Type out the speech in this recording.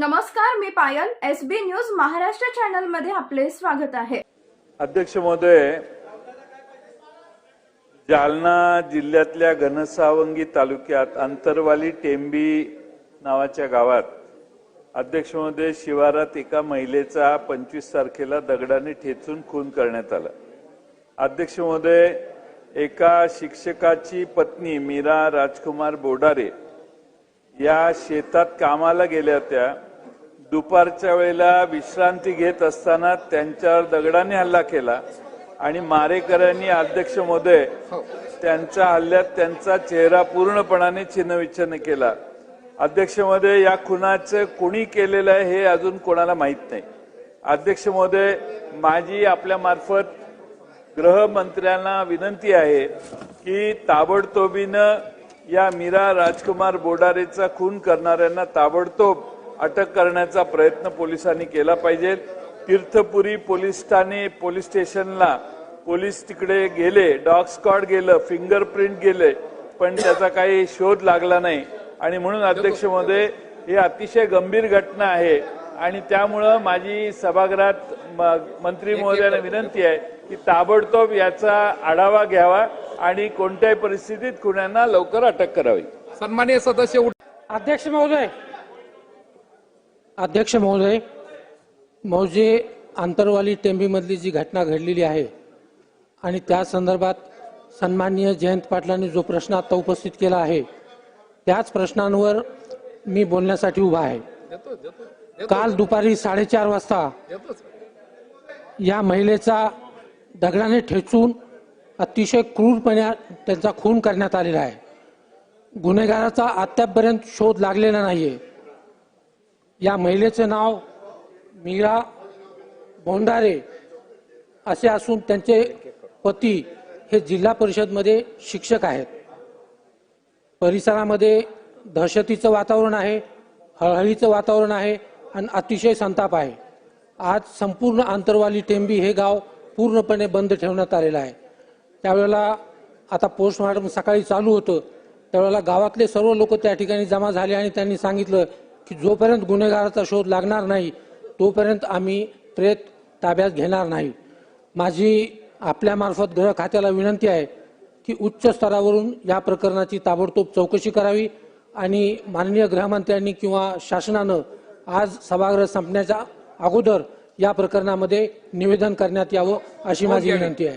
नमस्कार मी Payal S B news Maharashtra चॅनलमध्ये आपले स्वागत आहे. अध्यक्ष महोदय जालना जिल्ह्यातल्या घनसावंगी तालुक्यात अंतरवाली टेंबी नावाच्या गावात अध्यक्ष महोदय शिवारात एका महिलेचा पंचवीस तारखेला दगडाने ठेचून खून करण्यात आला. अध्यक्ष महोदय एका शिक्षकाची पत्नी मीरा राजकुमार बोडारे या शेतात कामाला गेल्या होत्या. दुपारच्या वेळेला विश्रांती घेत असताना त्यांच्यावर दगडाने हल्ला केला आणि मारेकऱ्यांनी अध्यक्ष महोदय त्यांच्या हल्ल्यात त्यांचा चेहरा पूर्णपणाने छिन्नविच्छिन्न केला. अध्यक्ष महोदय या खुनाचं कोणी केलेलं आहे हे अजून कोणाला माहीत नाही. अध्यक्ष महोदय माझी आपल्या मार्फत गृहमंत्र्यांना विनंती आहे की ताबडतोबीनं या मीरा राजकुमार बोडारेचा खून करणाऱ्यांना ताबडतोब अटक करण्याचा प्रयत्न पोलिसांनी केला पाहिजे. तीर्थपुरी पोलीस ठाणे पोलीस स्टेशनला पोलीस तिकडे गेले डॉग स्क्वॉड गेलं फिंगरप्रिंट गेले पण त्याचा काही शोध लागला नाही. आणि म्हणून अध्यक्ष महोदय ही अतिशय गंभीर घटना आहे. आणि त्यामुळं माझी सभागृहात म- मंत्री महोदयांना विनंती आहे की ताबडतोब याचा आढावा घ्यावा आणि कोणत्याही परिस्थितीत खुन्यांना लवकर अटक करावी. सन्मान्य सदस्य उठ- अध्यक्ष महोदय अध्यक्ष महोदय मौजे आंतरवाली टेंबीमधली जी घटना घडलेली आहे आणि त्या संदर्भात सन्माननीय जयंत पाटलांनी जो प्रश्न आता उपस्थित केला आहे त्याच प्रश्नांवर मी बोलण्यासाठी उभा आहे. काल दुपारी साडेचार वाजता या महिलेचा दगडाने ठेचून अतिशय क्रूरपणे त्यांचा खून करण्यात आलेला आहे. गुन्हेगाराचा आत्तापर्यंत शोध लागलेला नाहीये. या महिलेचं नाव मीरा बोंडारे असे असून त्यांचे पती हे जिल्हा परिषदमध्ये शिक्षक आहेत. परिसरामध्ये दहशतीचं वातावरण आहे हळहळीचं वातावरण आहे आणि अतिशय संताप आहे. आज संपूर्ण आंतरवाली टेंबी हे गाव पूर्णपणे बंद ठेवण्यात आलेलं आहे. त्यावेळेला आता पोस्टमॉर्टम सकाळी चालू होतं. त्यावेळेला गावातले सर्व लोक त्या ठिकाणी जमा झाले आणि त्यांनी सांगितलं की जोपर्यंत गुन्हेगाराचा शोध लागणार नाही तोपर्यंत आम्ही प्रेत ताब्यात घेणार नाही. माझी आपल्यामार्फत गृह खात्याला विनंती आहे की उच्च स्तरावरून या प्रकरणाची ताबडतोब चौकशी करावी आणि माननीय गृहमंत्र्यांनी किंवा शासनानं आज सभागृह संपण्याच्या अगोदर या प्रकरणामध्ये निवेदन करण्यात यावं अशी माझी विनंती आहे.